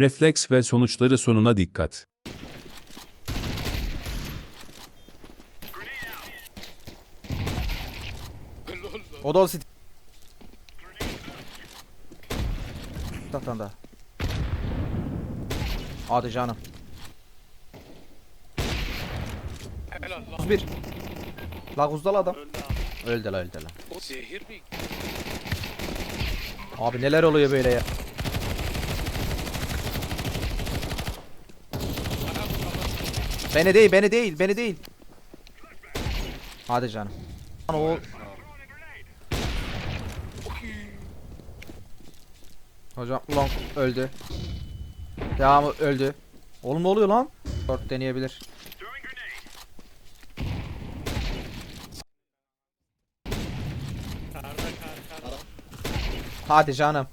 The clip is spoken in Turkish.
Refleks ve sonuçları sonuna dikkat. O da ol sit. Taraftan da. Hadi canım. Helal lan. 31. Laguz'da adam. Öldü la öldü la. O zehir mi? Abi neler oluyor böyle ya. Beni değil, beni değil, beni değil. Hadi canım. Lan o Hocam ulan öldü. Devamı öldü. Oğlum ne oluyor lan? Dört deneyebilir. Hadi canım.